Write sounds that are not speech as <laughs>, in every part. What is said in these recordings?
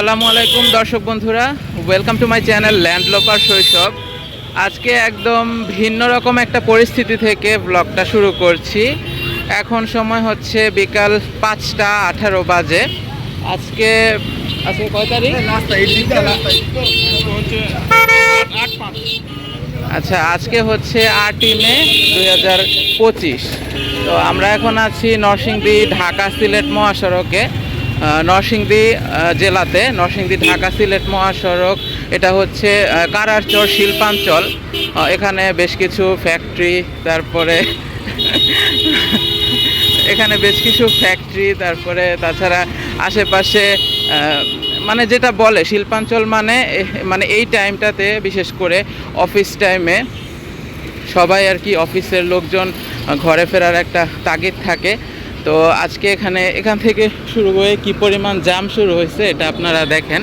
আসসালামু আলাইকুম, দর্শক বন্ধুরা। Welcome to my channel landloper Shoishob আজকে একদম ভিন্ন রকম একটা পরিস্থিতি থেকে ব্লগটা শুরু করছি। এখন সময় হচ্ছে বিকাল পাঁচটা আঠারো বাজে। আজকে আজকে কয় তারিখ? আচ্ছা আজকে হচ্ছে আটই মে দুই হাজার পঁচিশ। তো আমরা এখন আছি নরসিংদী, ঢাকা, সিলেট, মহাসড়কে। নরসিংদী জেলাতে, নরসিংদী, ঢাকা, সিলেট মহাসড়ক, এটা হচ্ছে কারারচর, শিল্পাঞ্চল। এখানে বেশ কিছু ফ্যাক্টরি তারপরে <laughs> এখানে বেশ কিছু ফ্যাক্টরি তারপরে তাছাড়া আশেপাশে মানে যেটা বলে, শিল্পাঞ্চল মানে মানে এই টাইমটাতে বিশেষ করে অফিস টাইমে সবাই আর কি অফিসের লোকজন ঘরে ফেরার একটা তাগিদ থাকে। তো আজকে এখানে এখান থেকে শুরু হয়ে কি পরিমাণ জাম শুরু হয়েছে এটা আপনারা দেখেন।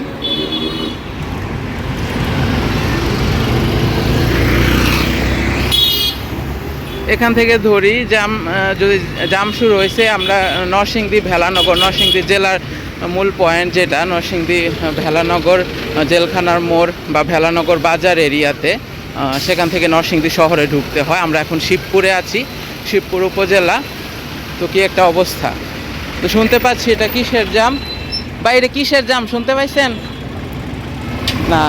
এখান থেকে ধরি জাম যদি জাম শুরু হয়েছে, আমরা নরসিংদী ভেলানগর, নরসিংদী জেলার মূল পয়েন্ট যেটা, নরসিংদী ভেলানগর জেলখানার মোড় বা ভেলানগর বাজার এরিয়াতে সেখান থেকে নরসিংদী শহরে ঢুকতে হয়। আমরা এখন শিবপুরে আছি, শিবপুর উপজেলা। তো কি একটা অবস্থা? তো শুনতে পাচ্ছি এটা কিসের জাম? বাইরে কিসের জাম? শুনতে পাইছেন? না,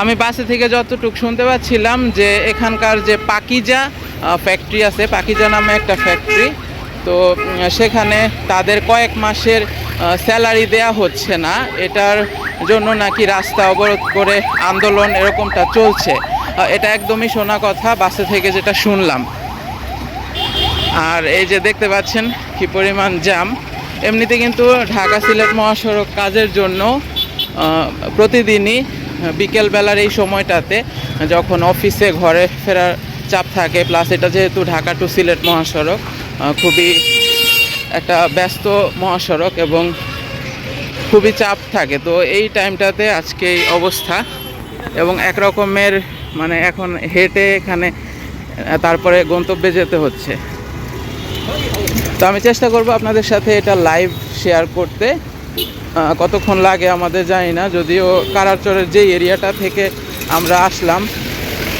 আমি বাসে থেকে যতটুকু শুনতে পাচ্ছিলাম যে এখানকার যে পাকিজা ফ্যাক্টরি আছে, পাকিজা নামে একটা ফ্যাক্টরি তো সেখানে তাদের কয়েক মাসের স্যালারি দেয়া হচ্ছে না। এটার জন্য নাকি রাস্তা অবরোধ করে আন্দোলন এরকমটা চলছে। এটা একদমই শোনা কথা, বাসে থেকে যেটা শুনলাম। আর এই যে দেখতে পাচ্ছেন কি পরিমাণ জ্যাম এমনিতে কিন্তু ঢাকা সিলেট মহাসড়ক কাজের জন্য প্রতিদিনই বিকেলবেলার এই সময়টাতে যখন অফিসে ঘরে ফেরার চাপ থাকে প্লাস এটা যেহেতু ঢাকা টু সিলেট মহাসড়ক খুবই একটা ব্যস্ত মহাসড়ক এবং খুবই চাপ থাকে। তো এই টাইমটাতে আজকে এই অবস্থা এবং এক রকমের মানে এখন হেঁটে এখানে, তারপরে গন্তব্যে যেতে হচ্ছে। তো আমি চেষ্টা করব আপনাদের সাথে এটা লাইভ শেয়ার করতে। কতক্ষণ লাগে আমাদের জানি না, যদিও কারারচরের যে এরিয়াটা থেকে আমরা আসলাম,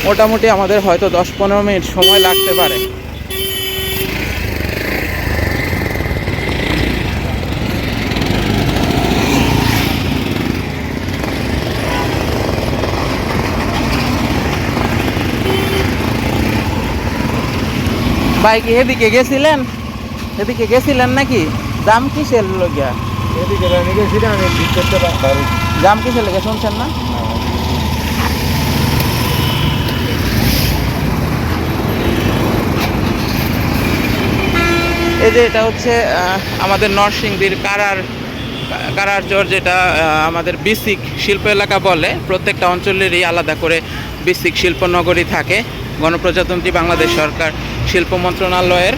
মোটামুটি আমাদের হয়তো দশ পনেরো মিনিট সময় লাগতে পারে। ভাই কি এদিকে গেছিলেন? এদিকে গেছিলেন নাকি? দাম কিসের লগিয়া দাম কিসের লেগে শুনছেন না? এই যে এটা হচ্ছে আমাদের নরসিংদীর কারার কারারচর যেটা আমাদের বিসিক শিল্প এলাকা বলে প্রত্যেকটা অঞ্চলেরই আলাদা করে বিসিক শিল্পনগরী থাকে। গণপ্রজাতন্ত্রী বাংলাদেশ সরকার শিল্প মন্ত্রণালয়ের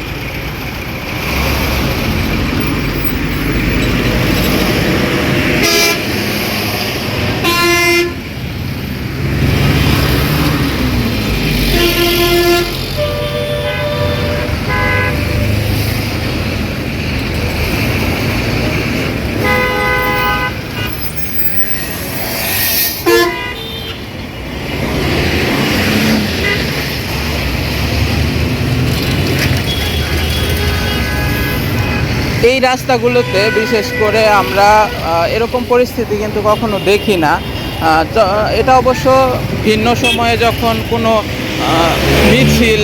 এই রাস্তাগুলোতে বিশেষ করে আমরা এরকম পরিস্থিতি কিন্তু কখনো দেখি না। এটা অবশ্য ভিন্ন সময়ে যখন কোনো মিছিল,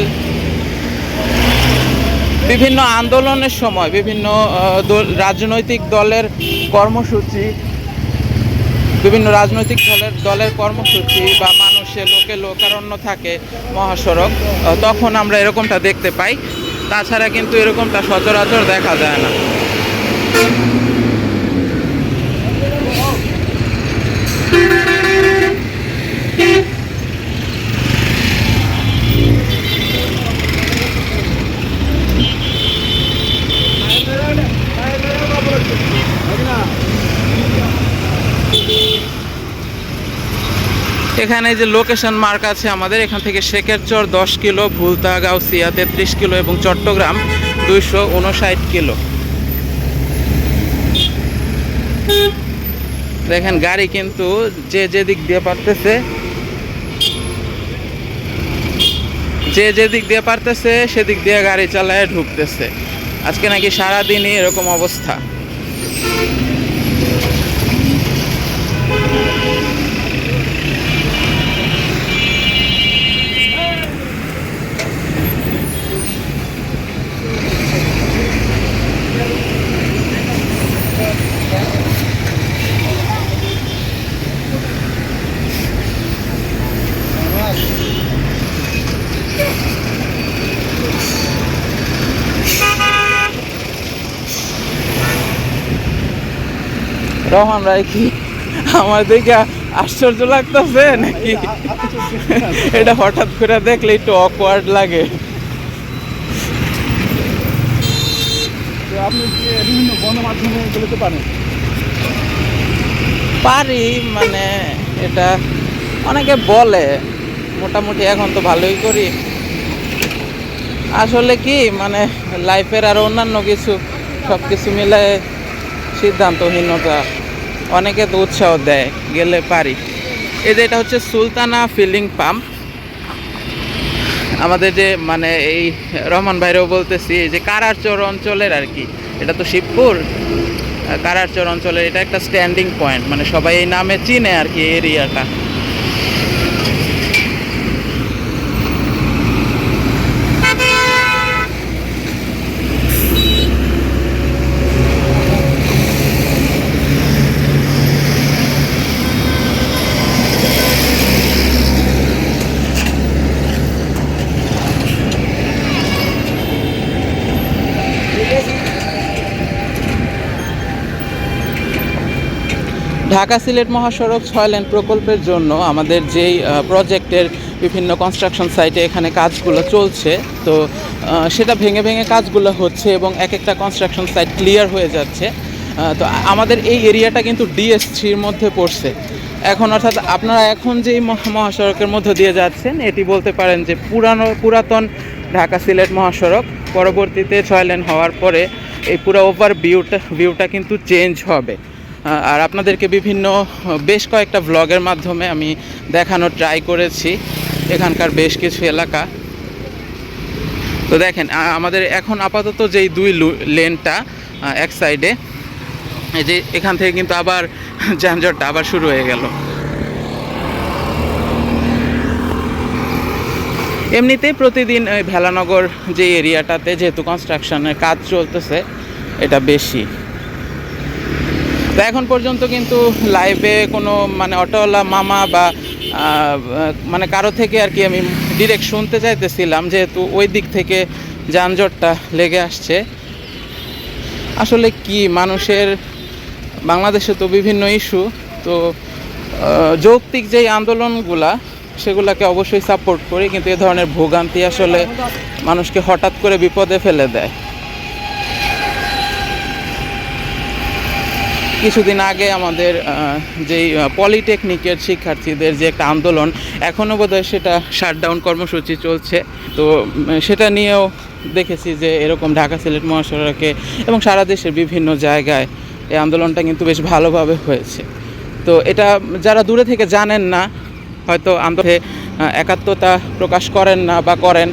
বিভিন্ন আন্দোলনের সময় বিভিন্ন রাজনৈতিক দলের কর্মসূচি, বিভিন্ন রাজনৈতিক দলের দলের কর্মসূচি বা মানুষের লোকে লোকারণ্য থাকে মহাসড়ক তখন আমরা এরকমটা দেখতে পাই। তাছাড়া কিন্তু এরকমটা সচরাচর দেখা যায় না। এখানে যে লোকেশন মার্ক আছে আমাদের, এখান থেকে শেখের চর দশ কিলো ভুলতা গাউসিয়া তেত্রিশ কিলো এবং চট্টগ্রাম দুইশো উনষাট কিলো। দেখেন, গাড়ি কিন্তু যে যে দিক দিয়ে পারতেছে, যে যে দিক দিয়ে পারতেছে, সেদিক দিয়ে গাড়ি চালায় ঢুকতেছে। আজকে নাকি সারাদিনই এরকম অবস্থা। রহমান রায় কি আমার দেখে আশ্চর্য লাগতেছে নাকি? এটা হঠাৎ করে দেখলে একটু অকওয়ার্ড লাগে। আপনি বিভিন্ন গণমাধ্যমে বলতে পারেন? পারি মানে এটা অনেকে বলে মোটামুটি এখন তো ভালোই করি। আসলে কি মানে লাইফের আর অন্যান্য কিছু সব কিছু মিলে সিদ্ধান্তহীনতা। অনেকে তো উৎসাহ দেয়, গেলে পারি। এই যে এটা হচ্ছে সুলতানা ফিলিং পাম্প। আমাদের যে মানে এই রহমান ভাইরাও বলতেছি যে কারারচর অঞ্চলের আর কি, এটা তো শিবপুর। কারারচর অঞ্চলের এটা একটা স্ট্যান্ডিং পয়েন্ট মানে সবাই এই নামে চিনে আর কি এরিয়াটা। ঢাকা সিলেট মহাসড়ক ছয় লেন প্রকল্পের জন্য আমাদের যেই প্রজেক্টের বিভিন্ন কনস্ট্রাকশন সাইটে এখানে কাজগুলো চলছে, তো সেটা ভেঙে ভেঙে কাজগুলো হচ্ছে এবং এক একটা কনস্ট্রাকশন সাইট ক্লিয়ার হয়ে যাচ্ছে। তো আমাদের এই এরিয়াটা কিন্তু ডিএস থ্রির মধ্যে পড়ছে। এখন অর্থাৎ আপনারা এখন যেই মহাসড়কের মধ্যে দিয়ে যাচ্ছেন, এটি বলতে পারেন যে পুরানো, পুরাতন ঢাকা সিলেট মহাসড়ক। পরবর্তীতে ছয় লেন হওয়ার পরে এই পুরো ওভার ভিউটা ভিউটা কিন্তু চেঞ্জ হবে। আর আপনাদেরকে বিভিন্ন বেশ কয়েকটা ভ্লগের মাধ্যমে আমি দেখানোর ট্রাই করেছি। এখানকার বেশ কিছু এলাকা। তো দেখেন আমাদের এখন আপাতত যেই দুই লেনটা এক সাইডে এই যে এখান থেকে কিন্তু আবার যানজটটা আবার শুরু হয়ে গেল। এমনিতেই প্রতিদিন ভেলানগর যে এরিয়াটাতে যেহেতু কনস্ট্রাকশনের কাজ চলতেছে, এটা বেশি। তো এখন পর্যন্ত কিন্তু লাইভে কোনো মানে অটোওয়ালা মামা বা মানে কারও থেকে আর কি আমি ডিরেক্ট শুনতে চাইতেছিলাম যেহেতু ওই দিক থেকে যানজটটা লেগে আসছে। আসলে কি মানুষের, বাংলাদেশে তো বিভিন্ন ইস্যু তো যৌক্তিক যেই আন্দোলনগুলা, সেগুলোকে অবশ্যই সাপোর্ট করি, কিন্তু এ ধরনের ভোগান্তি আসলে মানুষকে হঠাৎ করে বিপদে ফেলে দেয়। কিছুদিন আগে আমাদের যেই পলিটেকনিকের শিক্ষার্থীদের যে একটা আন্দোলন এখনও বোধহয় সেটা শাটডাউন কর্মসূচি চলছে। তো সেটা নিয়েও দেখেছি যে এরকম ঢাকা সিলেট মহাসড়কে এবং সারা দেশের বিভিন্ন জায়গায় এই আন্দোলনটা কিন্তু বেশ ভালোভাবে হয়েছে। তো, এটা যারা দূরে থেকে জানেন না, হয়তো আন্দোলনে একাত্মতা প্রকাশ করেন না বা করেন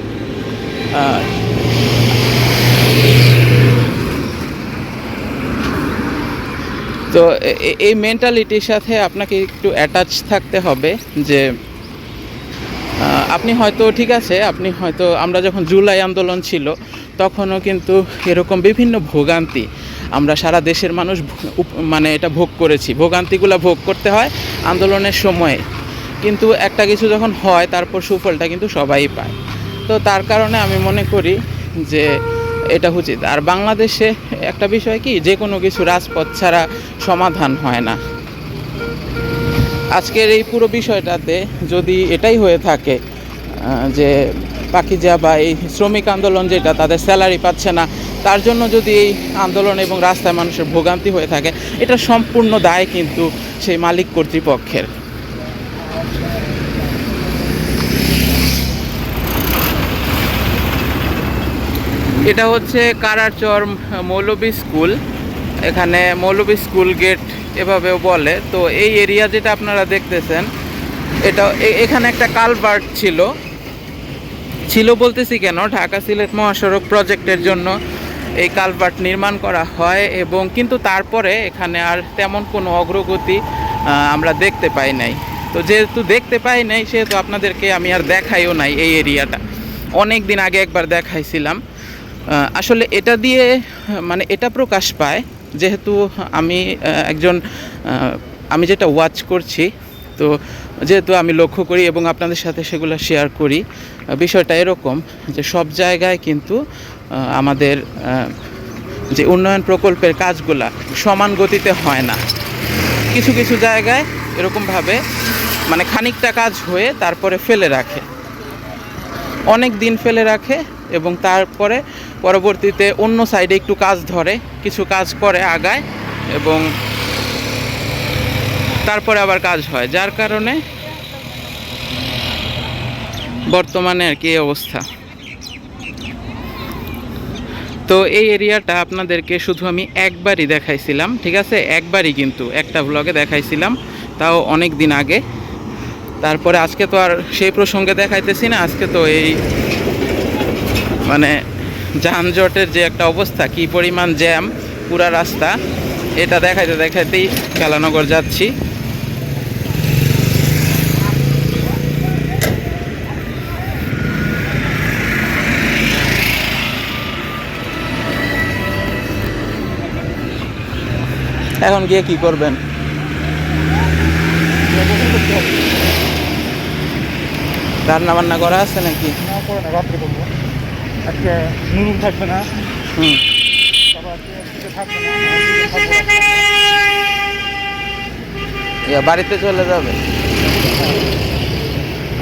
তো এই মেন্টালিটির সাথে আপনাকে একটু অ্যাটাচ থাকতে হবে যে আপনি হয়তো, ঠিক আছে, আপনি হয়তো, আমরা যখন জুলাই আন্দোলন ছিল, তখনও কিন্তু এরকম বিভিন্ন ভোগান্তি, আমরা সারা দেশের মানুষ মানে এটা ভোগ করেছি। ভোগান্তিগুলো ভোগ করতে হয় আন্দোলনের সময়ে। কিন্তু একটা কিছু যখন হয়, তারপর সুফলটা কিন্তু সবাই পায়। তো তার কারণে আমি মনে করি যে এটা উচিত। আর বাংলাদেশে একটা বিষয় কি, যে কোনো কিছু রাজপথ ছাড়া সমাধান হয় না। আজকের এই পুরো বিষয়টাতে যদি এটাই হয়ে থাকে যে পাখিজা বা এই শ্রমিক আন্দোলন যেটা তাদের স্যালারি পাচ্ছে না, তার জন্য যদি এই আন্দোলন এবং রাস্তায় মানুষের ভোগান্তি হয়ে থাকে, এটা সম্পূর্ণ দায় কিন্তু সেই মালিক কর্তৃপক্ষের। এটা হচ্ছে কারারচর মৌলবী স্কুল। এখানে মৌলবী স্কুল গেট এভাবেও বলে। তো এই এরিয়া যেটা আপনারা দেখতেছেন, এটা এখানে একটা কালভার্ট ছিল। ছিল বলতেছি কেন? ঢাকা সিলেট মহাসড়ক প্রজেক্টের জন্য এই কালভার্ট নির্মাণ করা হয় এবং কিন্তু তারপরে এখানে আর তেমন কোনো অগ্রগতি আমরা দেখতে পাই নাই। তো যেহেতু দেখতে পাই নাই, সেহেতু আপনাদেরকে আমি আর দেখাইও নাই এই এরিয়াটা। অনেক দিন আগে একবার দেখাইছিলাম। আসলে এটা দিয়ে মানে এটা প্রকাশ পায়, যেহেতু আমি একজন আমি যেটা ওয়াচ করছি, তো যেহেতু আমি লক্ষ্য করি এবং আপনাদের সাথে সেগুলো শেয়ার করি বিষয়টা এরকম যে সব জায়গায় কিন্তু আমাদের যে উন্নয়ন প্রকল্পের কাজগুলা সমান গতিতে হয় না। কিছু কিছু জায়গায় এরকমভাবে মানে খানিকটা কাজ হয়ে তারপরে ফেলে রাখে। অনেক দিন ফেলে রাখে এবং তারপরে পরবর্তীতে অন্য সাইডে একটু কাজ ধরে, কিছু কাজ করে আগায় এবং তারপরে আবার কাজ হয়। যার কারণে বর্তমানে আর কি অবস্থা। তো এই এরিয়াটা আপনাদেরকে শুধু আমি একবারই দেখাইছিলাম, ঠিক আছে? একবারই কিন্তু একটা ব্লগে দেখাইছিলাম, তাও অনেক দিন আগে। তারপরে আজকে তো আর সেই প্রসঙ্গে দেখাইতেছি না, আজকে তো এই মানে যানজটের যে একটা অবস্থা, কি পরিমাণ জ্যাম, পুরা রাস্তা, এটা দেখাইতে দেখাইতেই খেলানগর যাচ্ছি। এখন গিয়ে কি করবেন? রান্না বান্না করা আছে নাকি? করব। আজকে নুরুম থাকবে না। হুম। ইয়া বাড়িতে চলে যাবে?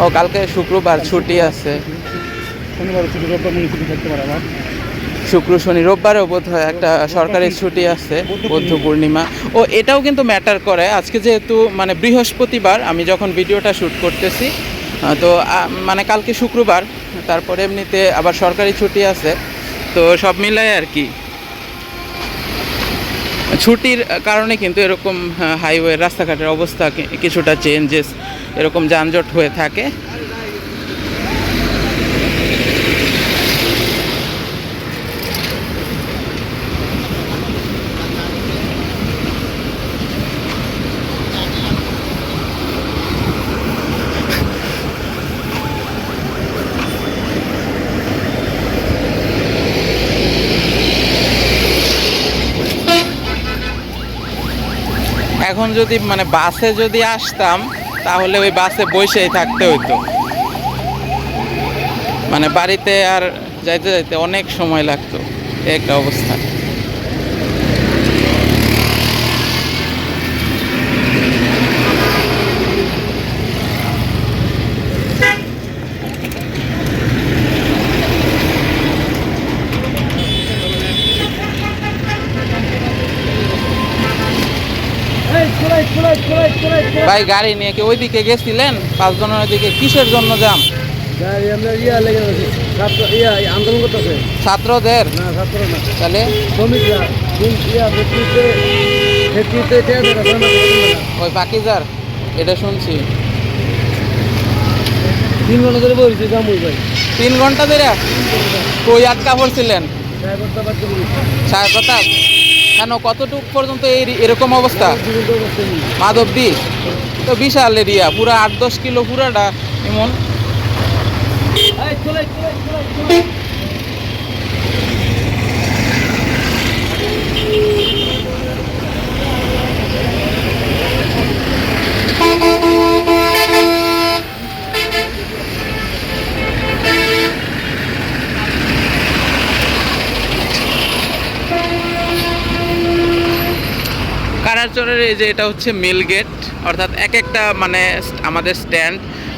ও কালকে শুক্রবার ছুটি আছে। শনিবার ছুটি রোববার ছুটি থাকতে পারে আমার শুক্র শনি রোববারেও বোধ হয় একটা সরকারি ছুটি। আছে বৌদ্ধ পূর্ণিমা। ও এটাও কিন্তু ম্যাটার করে। আজকে যেহেতু মানে বৃহস্পতিবার আমি যখন ভিডিওটা শ্যুট করতেছি তো মানে কালকে শুক্রবার তারপরে এমনিতে আবার সরকারি ছুটি আছে, তো সব মিলাই আর কি। ছুটির কারণে কিন্তু এরকম হাইওয়ে রাস্তাঘাটের অবস্থা কিছুটা চেঞ্জেস এরকম যানজট হয়ে থাকে। এখন যদি মানে বাসে যদি আসতাম, তাহলে ওই বাসে বসেই থাকতে হইতো। মানে বাড়িতে আর যাইতে যাইতে অনেক সময় লাগতো। এক একটা অবস্থা। ভাই গাড়ি নিয়ে কি ওইদিকে গেছিলেন? পাঁচজনের ওইদিকে কিসের জন্য ইয়া ইয়া ছাত্রদের? না ছাত্র না। তাহলে। ওই পাকিজার এটা শুনছি। তিন ঘণ্টা ধরে বলছি জামুই ভাই। তিন ঘণ্টা ধরে? কই আটকা পড়ছিলেন? সাহেব প্রতাপ কেন কতটুক পর্যন্ত এই এরকম অবস্থা? মাধবদি তো বিশাল এরিয়া পুরো আট দশ কিলো পুরাটা এমন। এই যে এটা হচ্ছে মিল গেট অর্থাৎ এক একটা মানে আমাদের স্ট্যান্ড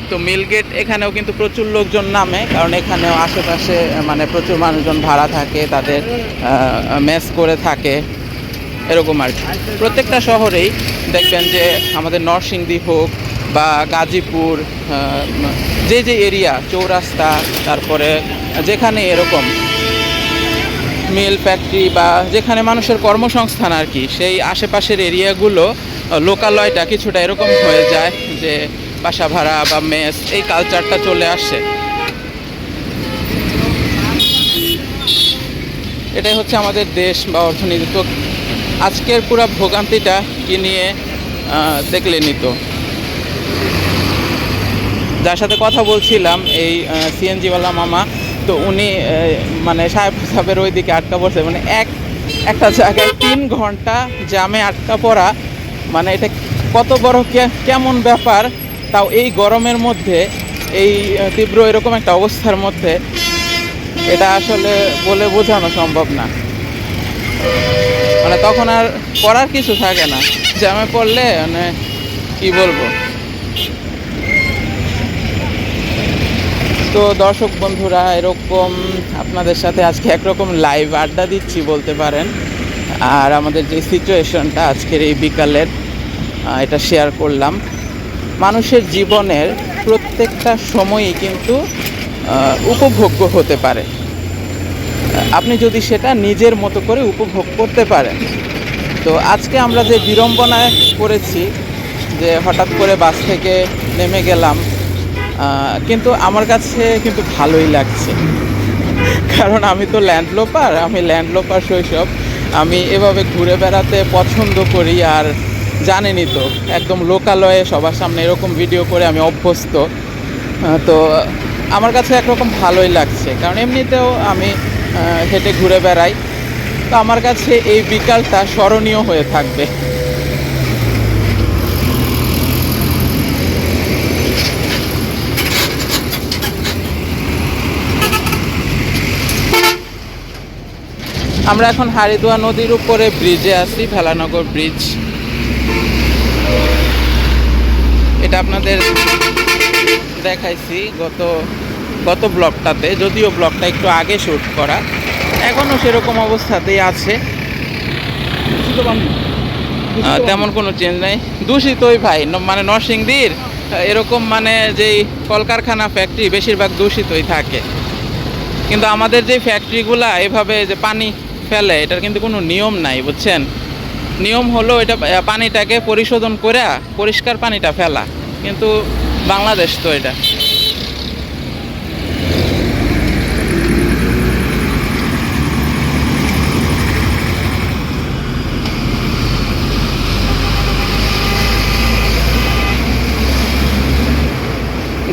তো মিল গেট এখানেও কিন্তু প্রচুর লোকজন নামে, কারণ এখানেও আশেপাশে মানে প্রচুর মানুষজন ভাড়া থাকে, তাদের মেস করে থাকে, এরকম আর কি। প্রত্যেকটা শহরেই দেখবেন যে আমাদের নরসিংদী হোক বা গাজীপুর যে যে এরিয়া চৌরাস্তা, তারপরে যেখানে এরকম মিল ফ্যাক্টরি বা যেখানে মানুষের কর্মসংস্থান আর কি সেই আশেপাশের এরিয়াগুলো লোকালয়টা কিছুটা এরকম হয়ে যায় যে বাসা ভাড়া বা মেস এই কালচারটা চলে আসে এটাই হচ্ছে আমাদের দেশ বা অর্থনীতি। তো আজকের পুরো ভোগান্তিটা কি নিয়ে আহ, দেখলেনই তো? যার সাথে কথা বলছিলাম এই সিএনজিওয়ালা মামা তো উনি মানে সাহেব সাহেবের ওই দিকে আটকা পড়ছে। মানে এক একটা জায়গায় তিন ঘণ্টা জামে আটকা পড়া মানে এটা কত বড় কেমন ব্যাপার? তাও এই গরমের মধ্যে, এই তীব্র এরকম একটা অবস্থার মধ্যে, এটা আসলে বলে বোঝানো সম্ভব না। মানে তখন আর করার কিছু থাকে না। জ্যামে পড়লে মানে কি বলব? তো দর্শক বন্ধুরা, এরকম আপনাদের সাথে আজকে একরকম লাইভ আড্ডা দিচ্ছি বলতে পারেন। আর আমাদের যে সিচুয়েশনটা আজকের এই বিকালের এটা শেয়ার করলাম। মানুষের জীবনের প্রত্যেকটা সময়ই কিন্তু উপভোগ্য হতে পারে। আপনি যদি সেটা নিজের মতো করে উপভোগ করতে পারেন। তো আজকে আমরা যে বিড়ম্বনায় করেছি যে হঠাৎ করে বাস থেকে নেমে গেলাম কিন্তু আমার কাছে কিন্তু ভালোই লাগছে। কারণ আমি তো ল্যান্ডলোপার, আমি ল্যান্ডলোপার শৈশব। আমি এভাবে ঘুরে বেড়াতে পছন্দ করি আর জানেনি তো, একদম লোকালয়ে সবার সামনে এরকম ভিডিও করে আমি অভ্যস্ত। তো আমার কাছে একরকম ভালোই লাগছে। কারণ এমনিতেও আমি হেঁটে ঘুরে বেড়াই। তো আমার কাছে এই বিকালটা স্মরণীয় হয়ে থাকবে। আমরা এখন হারিদুয়া নদীর উপরে ব্রিজে আছি, ভেলানগর ব্রিজ এটা আপনাদের দেখাইছি গত গত ব্লকটাতে যদিও ব্লকটা একটু আগে শ্যুট করা। এখনও সেরকম অবস্থাতেই আছে। তেমন কোনো চেঞ্জ নাই। দূষিতই ভাই মানে নরসিংদীর, এরকম মানে যেই কলকারখানা ফ্যাক্টরি বেশিরভাগ দূষিতই থাকে। কিন্তু আমাদের যে ফ্যাক্টরিগুলা এভাবে যে পানি ফেলে, এটার কিন্তু কোনো নিয়ম নাই, বুঝছেন? নিয়ম হলো এটা পানিটাকে পরিশোধন করে পরিষ্কার পানিটা ফেলা। কিন্তু বাংলাদেশ তো এটা।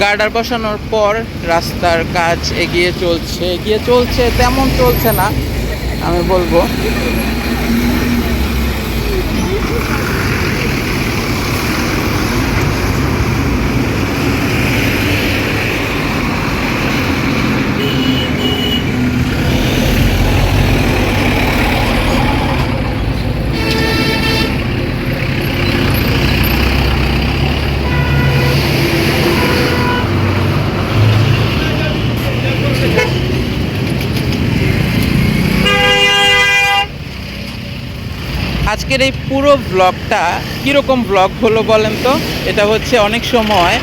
গার্ডার বসানোর পর রাস্তার কাজ এগিয়ে চলছে। এগিয়ে চলছে তেমন চলছে না। আমি বলব। আজকের এই পুরো ব্লগটা কীরকম ব্লগ হলো বলেন তো? এটা হচ্ছে অনেক সময়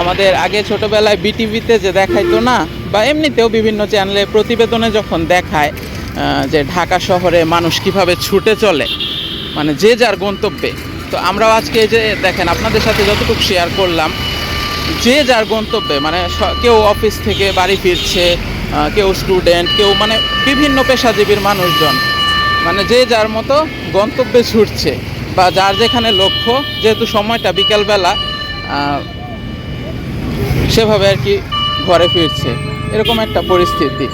আমাদের আগে ছোটোবেলায় বিটিভিতে যে দেখাইতো না, বা এমনিতেও বিভিন্ন চ্যানেলে প্রতিবেদনে যখন দেখায় যে ঢাকা শহরে মানুষ কীভাবে ছুটে চলে মানে যে যার গন্তব্যে। তো আমরাও আজকে যে দেখেন, আপনাদের সাথে যতটুকু শেয়ার করলাম, যে যার গন্তব্যে মানে কেউ অফিস থেকে বাড়ি ফিরছে কেউ স্টুডেন্ট কেউ মানে বিভিন্ন পেশাজীবীর মানুষজন মানে যে যার মতো গন্তব্যে ছুটছে বা যার যেখানে লক্ষ্য, যেহেতু সময়টা বিকেলবেলা সেভাবে আর কি ঘরে ফিরছে। এরকম একটা পরিস্থিতি।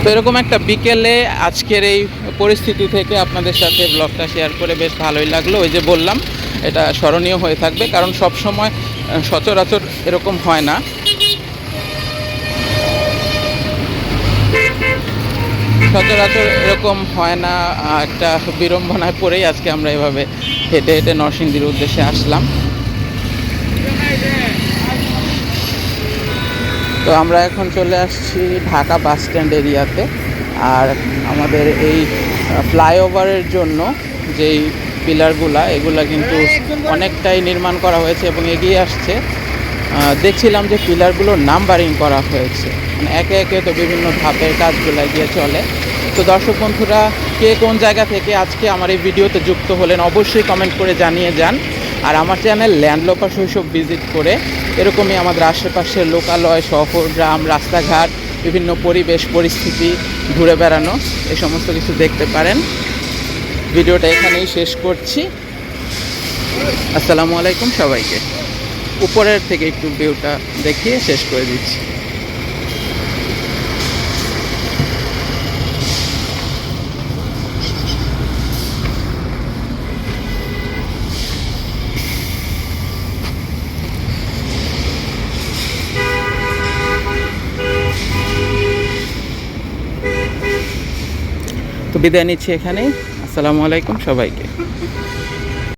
তো এরকম একটা বিকেলে আজকের এই পরিস্থিতি থেকে আপনাদের সাথে ব্লগটা শেয়ার করে বেশ ভালোই লাগল। ওই যে বললাম, এটা স্মরণীয় হয়ে থাকবে, কারণ সব সময় সচরাচর এরকম হয় না। সচরাচর এরকম হয় না একটা বিড়ম্বনায় পড়েই আজকে আমরা এভাবে হেঁটে হেঁটে নরসিংদীর উদ্দেশ্যে আসলাম। তো আমরা এখন চলে আসছি ঢাকা বাস স্ট্যান্ড এরিয়াতে। আর আমাদের এই ফ্লাইওভারের জন্য যেই পিলারগুলা, এগুলা কিন্তু অনেকটাই নির্মাণ করা হয়েছে এবং এগিয়ে আসছে। দেখছিলাম যে পিলারগুলোর নাম্বারিং করা হয়েছে। একে একে তো বিভিন্ন ধাপের কাজগুলো এগিয়ে চলে। তো দর্শক বন্ধুরা, কে কোন জায়গা থেকে আজকে আমার এই ভিডিওতে যুক্ত হলেন অবশ্যই কমেন্ট করে জানিয়ে যান। আর আমার চ্যানেল ল্যান্ড লোপার শৈশব ভিজিট করে এরকমই আমাদের আশেপাশের লোকালয়, শহর, গ্রাম, রাস্তাঘাট, বিভিন্ন পরিবেশ, পরিস্থিতি ঘুরে বেড়ানো এই সমস্ত কিছু দেখতে পারেন। ভিডিওটা এখানেই শেষ করছি। আসসালামু আলাইকুম সবাইকে। উপরের থেকে একটু ভিউটা দেখিয়ে শেষ করে দিচ্ছি। বিদায় নিচ্ছি এখানেই। আসসালামু আলাইকুম সবাইকে।